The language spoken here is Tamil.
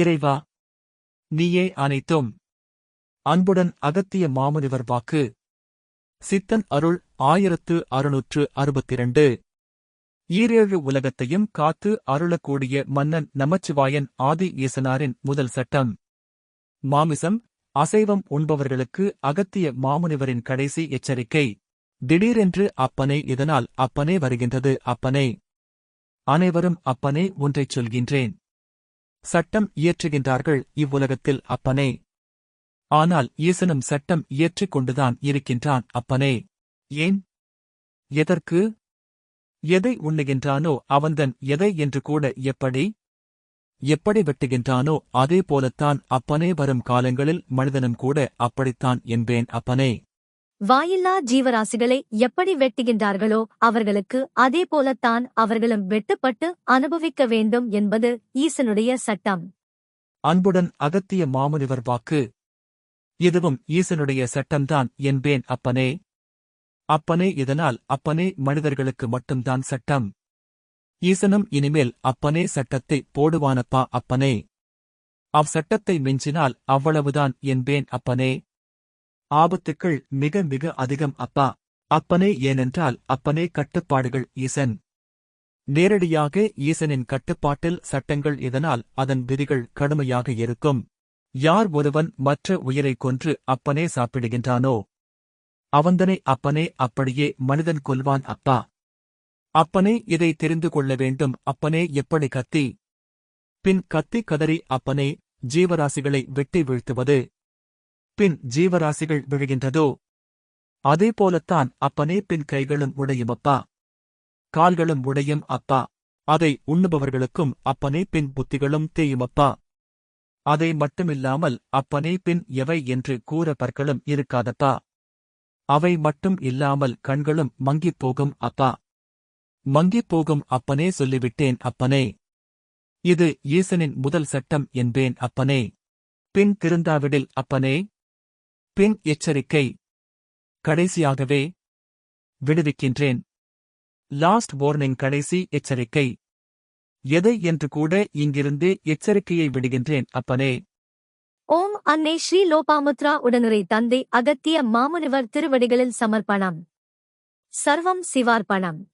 இறைவா நீயே அனைத்தும். அன்புடன் அகத்திய மாமுனிவர் வாக்கு. சித்தன் அருள் ஆயிரத்து அறுநூற்று அறுபத்திரண்டு. ஈரேழு உலகத்தையும் காத்து அருளக்கூடிய மன்னன் நமச்சிவாயன் ஆதி ஈசனாரின் முதல் சட்டம். மாமிசம் அசைவம் உண்பவர்களுக்கு அகத்திய மாமுனிவரின் கடைசி எச்சரிக்கை. திடீரென்று அப்பனே இதனால் அப்பனே வருகின்றது அப்பனே. அனைவரும் அப்பனே ஒன்றைச் சொல்கின்றேன். சட்டம் இயற்றுகின்றார்கள் இவ்வுலகத்தில் அப்பனே. ஆனால் ஈசனும் சட்டம் இயற்றிக் கொண்டுதான் இருக்கின்றான் அப்பனே. ஏன்? எதற்கு? எதை உண்ணுகின்றானோ அவன்தன் எதை என்று கூட எப்படி? எப்படி வெட்டுகின்றானோ அதே போலத்தான் அப்பனே வரும் காலங்களில் மனிதனும் கூட அப்படித்தான் என்பேன் அப்பனே. வாயில்லா ஜீவராசிகளை எப்படி வெட்டுகின்றார்களோ அவர்களுக்கு அதே போலத்தான் அவர்களும் வெட்டுப்பட்டு அனுபவிக்க வேண்டும் என்பது ஈசனுடைய சட்டம். அன்புடன் அகத்திய மாமுனிவர் வாக்கு. இதுவும் ஈசனுடைய சட்டம்தான் என்பேன் அப்பனே. அப்பனே இதனால் அப்பனே மனிதர்களுக்கு மட்டும்தான் சட்டம். ஈசனும் இனிமேல் அப்பனே சட்டத்தை போடுவானப்பா அப்பனே. அவ் சட்டத்தை மிஞ்சினால் அவ்வளவுதான் என்பேன் அப்பனே. ஆபத்துக்கள் மிக மிக அதிகம் அப்பா. அப்பனே ஏனென்றால் அப்பனே கட்டுப்பாடுகள் ஈசன். நேரடியாக ஈசனின் கட்டுப்பாட்டில் சட்டங்கள் இதனால் அதன் விதிகள் கடுமையாக இருக்கும். யார் ஒருவன் மற்ற உயிரை கொன்று அப்பனே சாப்பிடுகின்றானோ? அவந்தனை அப்பனே அப்படியே மனிதன் கொல்வான் அப்பா. அப்பனே இதை தெரிந்து கொள்ள வேண்டும் அப்பனே எப்படி கத்தி? பின் கத்தி கதறி அப்பனே ஜீவராசிகளை வெட்டி வீழ்த்துவது. பின் ஜீவராசிகள் விழுகின்றதோ? அதே போலத்தான் அப்பனே பின் கைகளும் உடையும் அப்பா. கால்களும் உடையும் அப்பா. அதை உண்ணுபவர்களுக்கும் அப்பனே பின் புத்திகளும் தேயுமப்பா அதை மட்டுமில்லாமல் அப்பனே பின் எவை என்று கூற பற்களும் இருக்காதப்பா. அவை மட்டும் இல்லாமல் கண்களும் மங்கிப் போகும் அப்பா. மங்கிப் போகும் அப்பனே சொல்லிவிட்டேன் அப்பனே. இது ஈசனின் முதல் சட்டம் என்பேன் அப்பனே. பின் திருந்தாவிடில் அப்பனே பின் எச்சரிக்கை. கடைசியாகவே விடுவிக்கின்றேன். லாஸ்ட் வார்னிங் கடைசி எச்சரிக்கை. எதை என்று கூட இங்கிருந்து எச்சரிக்கையை விடுகின்றேன் அப்பனே. ஓம் அன்னை ஸ்ரீ லோபாமுத்ரா உடனுரை தந்தை அகத்திய மாமுனிவர் திருவடிகளில் சமர்ப்பணம். சர்வம் சிவார்ப்பணம்.